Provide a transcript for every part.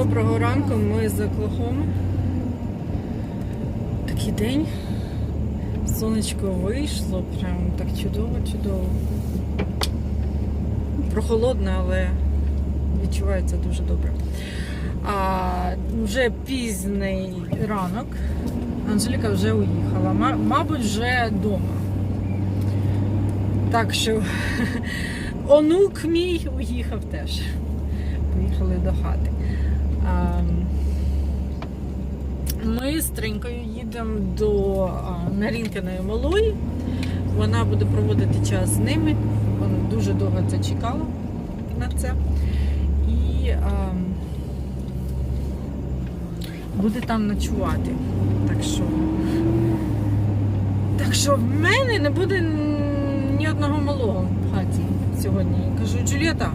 Доброго ранку, ми з Оклахоми. Такий день. Сонечко вийшло, прям так чудово-чудово. Прохолодно, але відчувається дуже добре. А вже пізній ранок. Анжеліка вже уїхала. Ма- Мабуть, вже вдома. Так що онук мій уїхав теж. Поїхали до хати. А, Ми з Тринкою їдемо до Нарінкиної малої. Вона буде проводити час з ними. Вона дуже довго це чекала на це. І а, буде там ночувати. Так що, так що в мене не буде ні одного малого в хаті сьогодні. Кажу, Джулієта,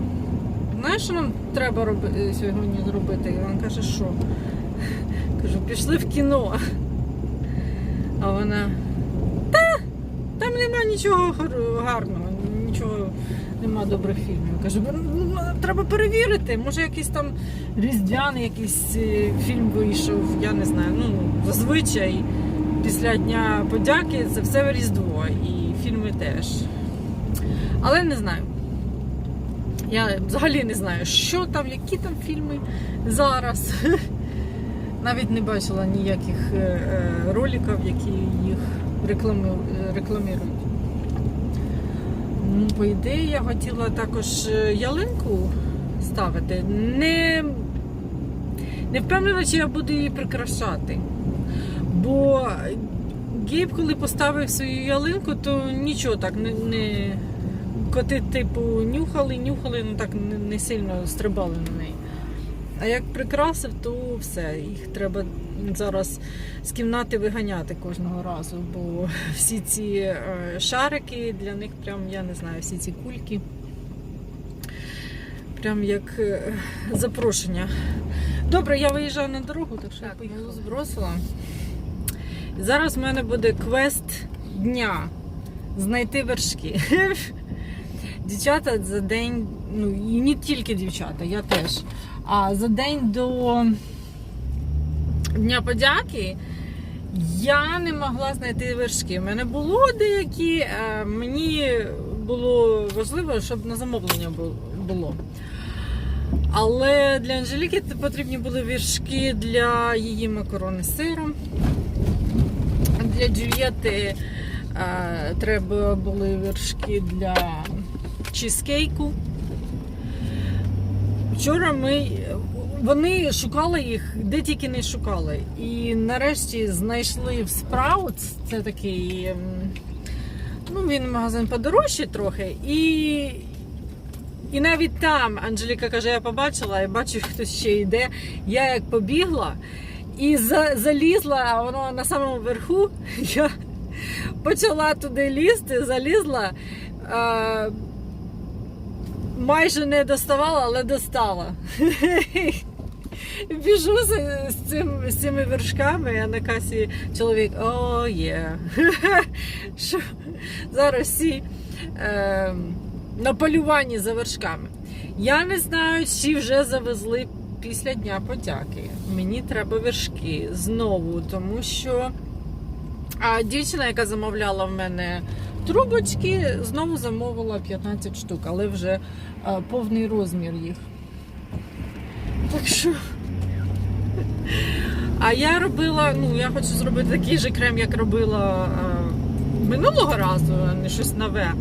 знаєш, що нам треба роби- сьогодні зробити? І вона каже, що? Кажу, пішли в кіно. А вона. Та, там нема нічого гарного, нічого нема добрих фільмів. Кажу, «Ну, треба перевірити. Може якийсь там різдвяний якийсь е, фільм вийшов, я не знаю. Ну, зазвичай після Дня подяки це все Різдво і фільми теж. Але не знаю. Я взагалі не знаю, що там, які там фільми зараз. Навіть не бачила ніяких е, е, роликів, які їх рекламують. Ну, по ідеї, я хотіла також е, ялинку ставити. Не, не впевнена, чи я буду її прикрашати. Бо Гейб, коли поставив свою ялинку, то нічого так не. не... Коти, типу, нюхали, нюхали, ну так не, сильно стрибали на неї. А як прикрасив, то все. Їх треба зараз з кімнати виганяти кожного разу, бо всі ці е, шарики для них прям, я не знаю, всі ці кульки. Прям як е, запрошення. Добре, я виїжджаю на дорогу, так що я поїхала збросила. Зараз в мене буде квест дня. Знайти вершки. Дівчата за день, ну і не тільки дівчата, я теж. А за день до Дня подяки я не могла знайти вершки. У мене було деякі, е, мені було важливо, щоб на замовлення було. Але для Анжеліки потрібні були віршки для її макарони з сиром. Для Джульєти е, треба були вершки для чизкейку. Вчора ми вони шукали їх, де тільки не шукали. І нарешті знайшли в Sprouts, це такий. ем, Ну, він магазин подорожчий трохи. І, і навіть там Анжеліка каже, я побачила, я бачу, хтось ще йде. Я як побігла і за, залізла, а воно на самому верху. Я почала туди лізти, залізла. Е, майже не доставала, але достала. Біжу з, з, цим, з цими вершками, а на касі чоловік, о, є. Що зараз всі е, на полюванні за вершками. Я не знаю, чи вже завезли після Дня подяки. Мені треба вершки знову, тому що а дівчина, яка замовляла в мене трубочки, знову замовила 15 штук, але вже а, повний розмір їх. Так що. А я робила, ну я хочу зробити такий же крем, як робила е, минулого разу, а не щось нове.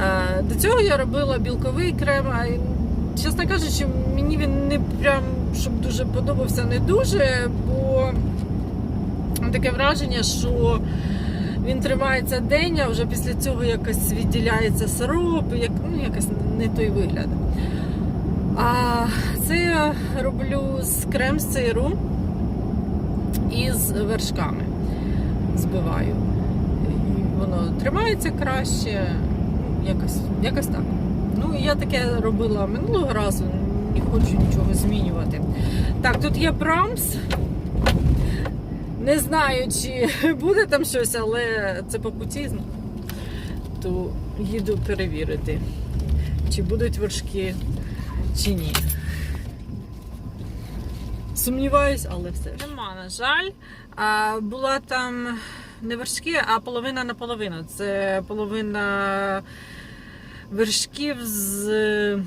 Е, до цього я робила білковий крем, а чесно кажучи, мені він не прям щоб дуже подобався, не дуже, бо таке враження, що він тримається день, а вже після цього якось відділяється сироп, як, ну, якось не той вигляд. А це я роблю з крем-сиру і з вершками. Збиваю. І воно тримається краще. Якось, якось так. Ну, я таке робила минулого разу, не хочу нічого змінювати. Так, тут є прамс. Не знаю, чи буде там щось, але це по путі, то їду перевірити, чи будуть вершки, чи ні. Сумніваюсь, але все ж. Нема, на жаль. Була там не вершки, а половина на половину. Це половина вершків з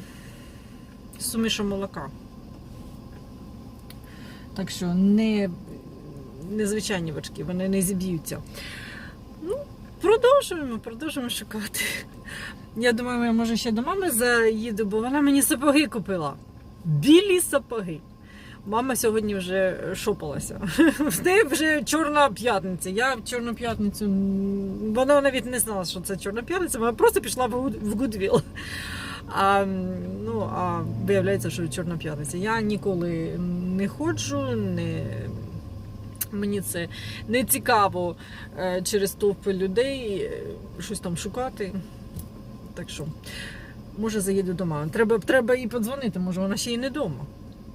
сумішом молока. Так що не, не звичайні вони не зіб'ються. Ну, продовжуємо, продовжуємо шукати. Я думаю, я може ще до мами заїду, бо вона мені сапоги купила. Білі сапоги. Мама сьогодні вже шопалася. В неї вже чорна п'ятниця. Я в чорну п'ятницю. Вона навіть не знала, що це чорна п'ятниця, вона просто пішла в Гудвіл. А, ну, а виявляється, що чорна п'ятниця. Я ніколи не ходжу, не... мені це не цікаво е, через товпи людей е, щось там шукати. Так що, може, заїду до мами. Треба, треба їй подзвонити, може вона ще й не вдома.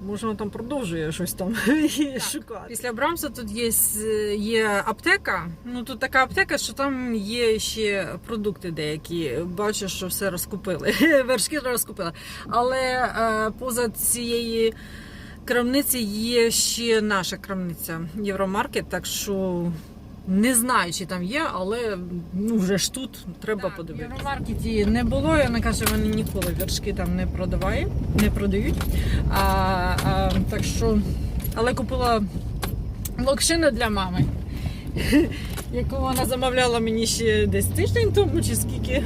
Може, вона там продовжує щось там шукати. Після Брамса тут є, є аптека. Ну тут така аптека, що там є ще продукти деякі. Бачу, що все розкупили. Вершки розкупили. Але е, поза цієї крамниці є ще наша крамниця Євромаркет, так що. Не знаю, чи там є, але ну вже ж тут треба Так, подивитися. В Євромаркеті не було, і вона каже, вони ніколи вершки там не продавають, не продають. А, а, так що, але купила локшину для мами, яку вона замовляла мені ще десь тиждень тому, чи скільки.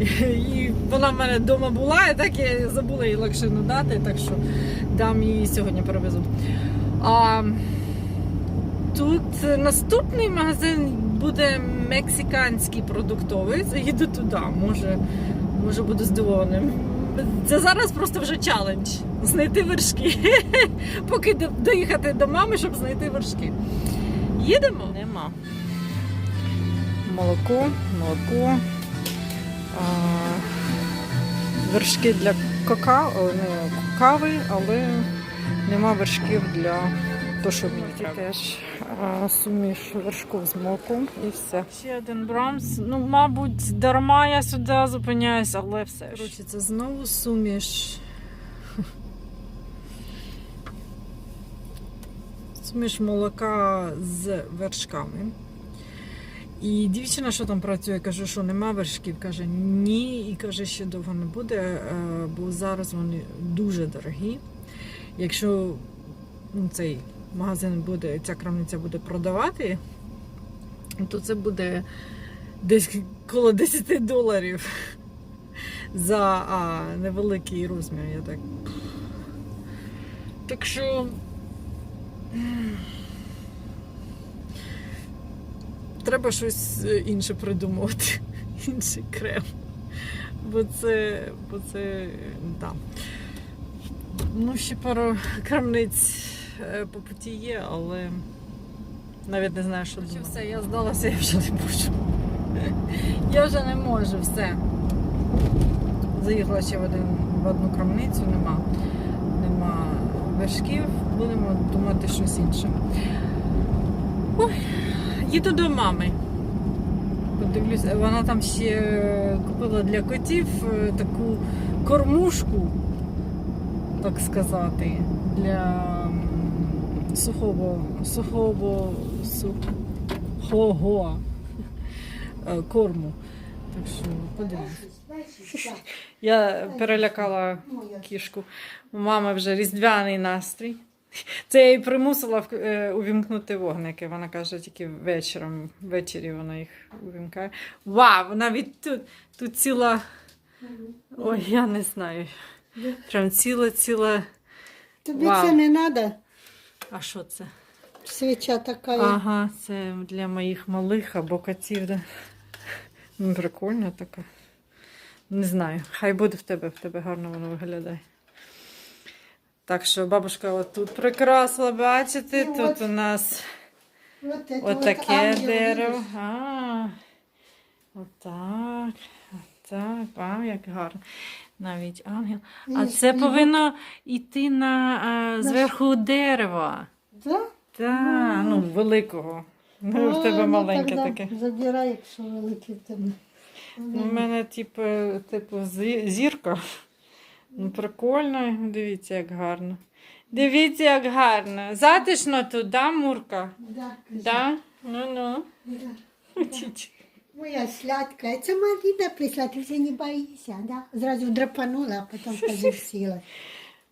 І вона в мене вдома була, і так я забула їй локшину дати, так що дам її сьогодні перевезу. А, тут наступний магазин буде мексиканський продуктовий. Заїду туди. Може, може буду здивованим. Це зараз просто вже челендж. Знайти вершки. Поки доїхати до мами, щоб знайти вершки. Їдемо? Нема. Молоко, молоко. Вершки для какао, не кави, але нема вершків для того, що мені треба. Теж суміш вершков з молоком і все. Ще один брамс. Ну, мабуть, дарма я сюди зупиняюсь, але все. Коротше, це знову суміш. Суміш молока з вершками. І дівчина, що там працює, каже, що нема вершків. Каже, ні, і каже, ще довго не буде, е, бо зараз вони дуже дорогі. Якщо ну, цей магазин буде, ця крамниця буде продавати, то це буде десь коло 10 доларів за а, невеликий розмір. Я так. Так що. м, Треба щось е, інше придумувати. Інший крем. Бо це. Бо це. Да. Ну, ще пару крамниць е, по путі є, але навіть не знаю, що думати. Все, я здалася, я вже не можу. Я вже не можу, все. Заїхала ще в, один, в одну крамницю, нема. Нема вершків, будемо думати щось інше. Ой, їду до мами. Подивлюся, вона там ще купила для котів е, таку кормушку так сказати, для сухого, сухого, сухого е, корму. Так що подивимось. Я перелякала кішку. У мами вже різдвяний настрій. Це я її примусила е, увімкнути вогники. Вона каже, тільки вечором, ввечері вона їх увімкає. Вау, навіть тут, тут ціла. Ой, я не знаю. Прям ціла, ціла. Тобі Вау. це не треба? А що це? Свіча така. Ага, це для моїх малих або котів. Да. Ну, Прикольно така. Не знаю. Хай буде в тебе, в тебе гарно воно виглядає. Так що бабушка тут прикрасила, бачите, І тут от у нас От це отаке ангел, дерево. видиш? А, отак. Так, а, як гарно. Навіть ангел. А І- це і повинно йти на, а, зверху дерева. Да? Так, ну, великого. Ну, в тебе ну, маленьке таке. Забирай, якщо великий в тебе. У мене, типу, типу, зі- зірка. Ну, прикольно, дивіться, як гарно. Дивіться, як гарно. Затишно тут, да, Мурка? Да. Да? Ну-ну. Да. Моя сладка. Це Маріна прийшла, ти вже не боїшся, да? Зразу драпанула, а потім кажи сіла.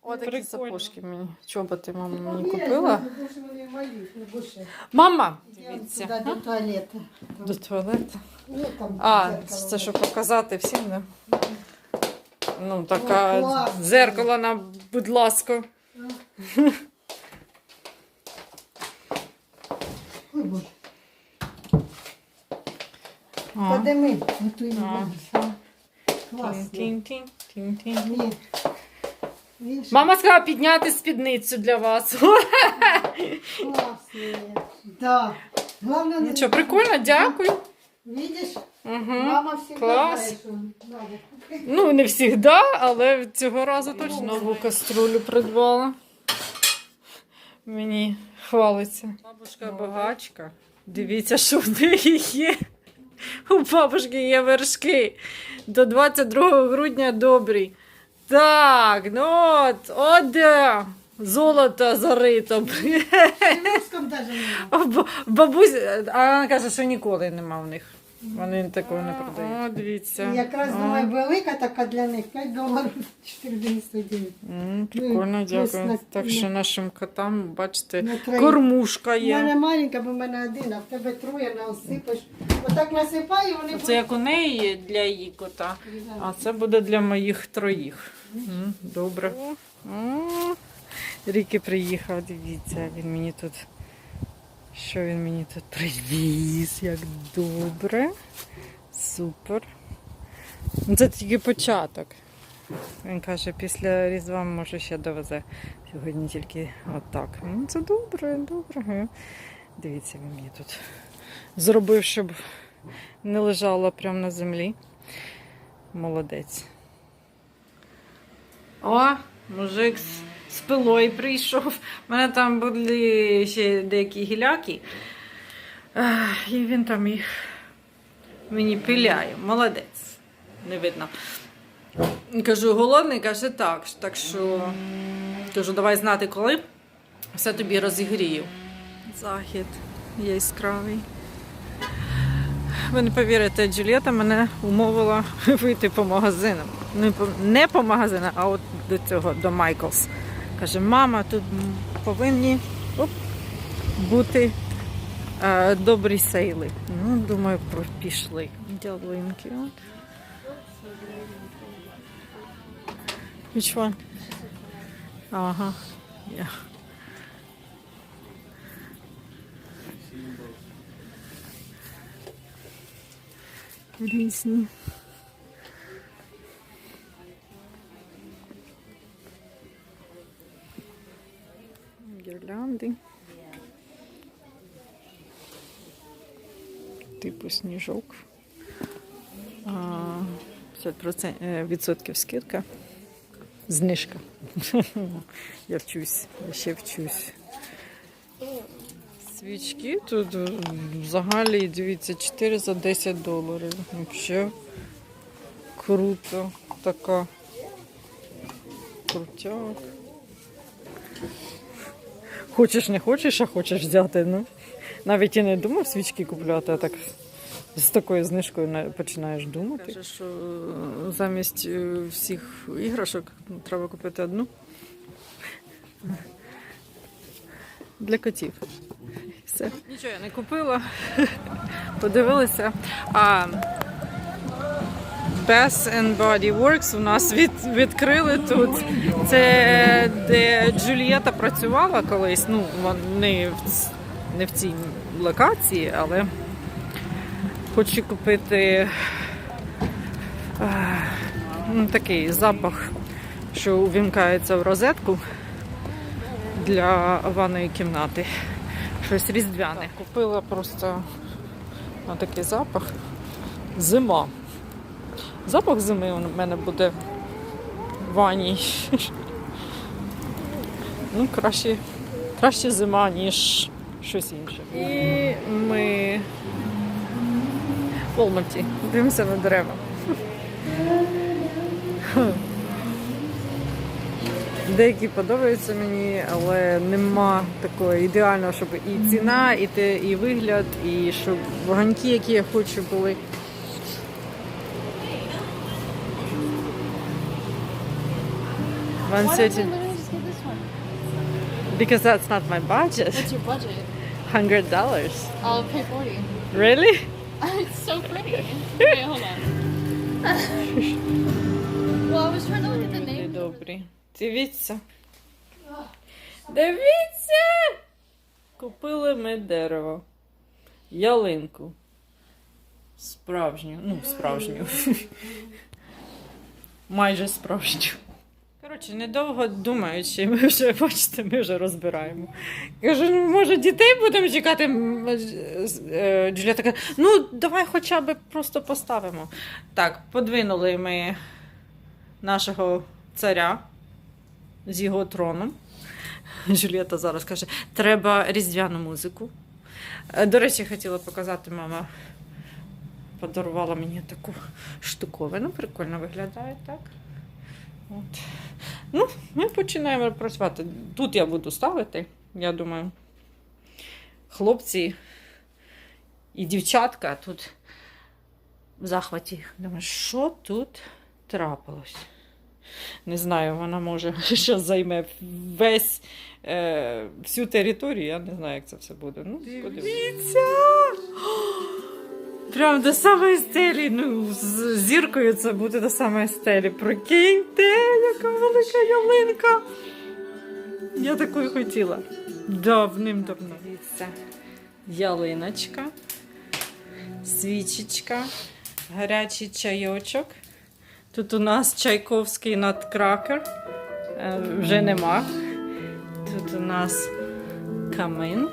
Ось такі сапожки мені. Чоботи мама мені купила. ну, боже, вони малі, ну, боже. Мама! Дивіться. туди до туалету. До туалету. Ну, там А, дзеркало. це щоб показати всім, да? Ну, така О, класно. дзеркало на, будь ласка. Ой, боже. А. Подими, готуємо. Класно. Тінь-тінь, тінь-тінь. Ні. Мама сказала підняти спідницю для вас. класно. Да. Главное, Ну що, прикольно, дякую. Видиш, Угу. мама всегда Клас. знає, що надо. Ну, не завжди, але цього разу точно нову каструлю придбала. Мені хвалиться. Бабушка багачка. Дивіться, що в неї є. У бабушки є вершки. До 22 грудня добрі. Так, ну от, от де золото зарито. Русском даже б- Бабусь, а вона каже, що ніколи нема в них. Вони такого не продають. О, дивіться. Якраз думаю, велика така для них, 5 доларів 499. М, Прикольно, Ну, дякую. Так що нашим котам, бачите, На кормушка У мене є. маленька, бо в мене один, а в тебе троє насипиш. Отак насипаю, вони Це як у неї для її кота, а це буде для моїх троїх. М, Добре. О, Ріки приїхав, дивіться, він мені тут. Що він мені тут привіз? Як добре. Супер. Ну, Це тільки початок. Він каже, після Різдва може ще довезе. Сьогодні тільки отак. Ну, це добре, добре. Дивіться, він мені тут зробив, щоб не лежала прямо на землі. Молодець. О, мужик з, пилою прийшов. У мене там були ще деякі гіляки. І він там їх мені пиляє. Молодець. Не видно. Кажу, голодний, каже так. Так що кажу, давай знати, коли все тобі розігрію. Захід яскравий. Ви не повірите, Джулієта мене умовила вийти по магазинам. Не по, не по магазинам, а от до цього, до Майклс. Каже, мама, тут повинні оп, бути е, добрі сейли. Ну, думаю, пішли. Дядлинки. От. Which one? Ага. Yeah. Різні. Гірлянди. Типу сніжок. А, 50% е, відсотків скидка. Знижка. Я вчусь, я ще вчусь. Свічки тут взагалі, дивіться, 4 за 10 доларів. Взагалі круто. Така крутяк. Хочеш, не хочеш, а хочеш взяти. Ну. Навіть і не думав свічки купляти, а так з такою знижкою на- починаєш думати. Каже, що е, замість е, всіх іграшок треба купити одну. Для котів. Все. Нічого я не купила. Подивилися. А Bath and Body Works у нас від, відкрили тут. Це де Джулієта працювала колись. Ну, вони не в цій локації, але хочу купити а, ну, такий запах, що увімкається в розетку для ванної кімнати. Щось різдвяне. Купила просто такий запах. Зима. Запах зими у мене буде в ванні. Ну, краще, краще зима, ніж щось інше. І ми в Олмарті. Дивимося на дерева. Деякі подобаються мені, але нема такого ідеального, щоб і ціна, і те, і вигляд, і щоб ваганьки, які я хочу, були. One Why don't we thirty. literally just get this one? Because that's not my budget. What's your budget? Hundred dollars. I'll pay 40. Really? it's so pretty. Wait, hold on. well, I was trying to look at the Люди name. добрі. Дивіться. Дивіться! Купили ми дерево. Ялинку. Справжню. Ну, справжню. Майже справжню. Коротше, недовго думаючи, ми вже, бачите, ми вже розбираємо. Кажу, ну може дітей будемо чекати. М, е, така, ну давай хоча б просто поставимо. Так, подвинули ми нашого царя з його троном. Джулієта зараз каже, треба різдвяну музику. Е, До речі, хотіла показати, мама подарувала мені таку штуковину, прикольно виглядає так. От. Ну, ми починаємо працювати. Тут я буду ставити, я думаю. Хлопці і дівчатка тут в захваті. Думаю, що тут трапилось? Не знаю, вона може зараз займе весь е, всю територію. Я не знаю, як це все буде. Ну, Дивіться! Прям до самої стелі. Ну, з зіркою це буде до самої стелі. Прикиньте, яка велика ялинка. Я такої хотіла. Давним-давно. Дивіться. Ялиночка, свічечка, гарячий чайочок. Тут у нас чайковський надкракер. Е, Вже нема. Тут у нас камин.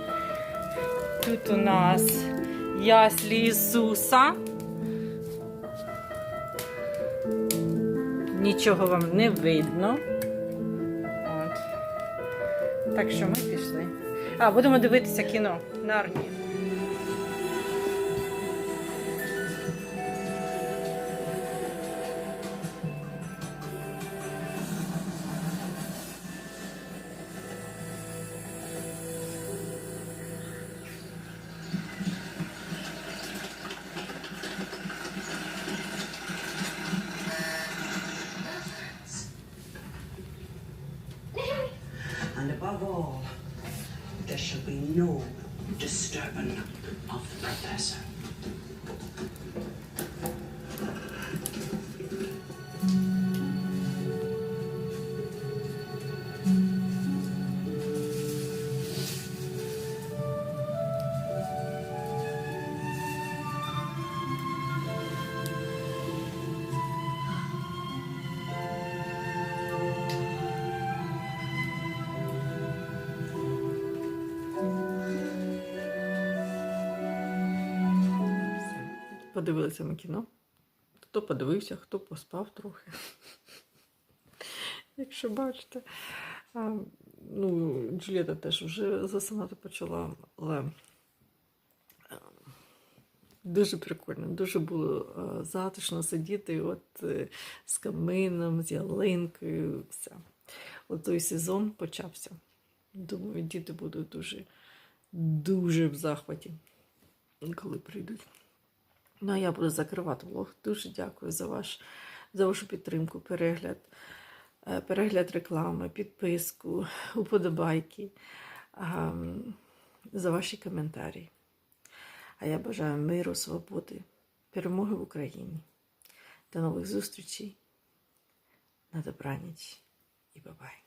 Тут у нас яслі Ісуса. Нічого вам не видно. От. Так що ми пішли. А, будемо дивитися кіно Нарнія. No disturbing of the professor. Подивилися ми кіно. Хто подивився, хто поспав трохи. Якщо бачите. Ну, Джулієта теж вже засинати почала, але е, дуже прикольно, дуже було е, затишно сидіти от е, з камином, з ялинкою. Все. От той сезон почався. Думаю, діти будуть дуже, дуже в захваті, коли прийдуть. Ну, а я буду закривати влог. Дуже дякую за, ваш, за вашу підтримку, перегляд, е, перегляд реклами, підписку, уподобайки, за ваші коментарі. А я бажаю миру, свободи, перемоги в Україні. До нових зустрічей. На добраніч і бабай.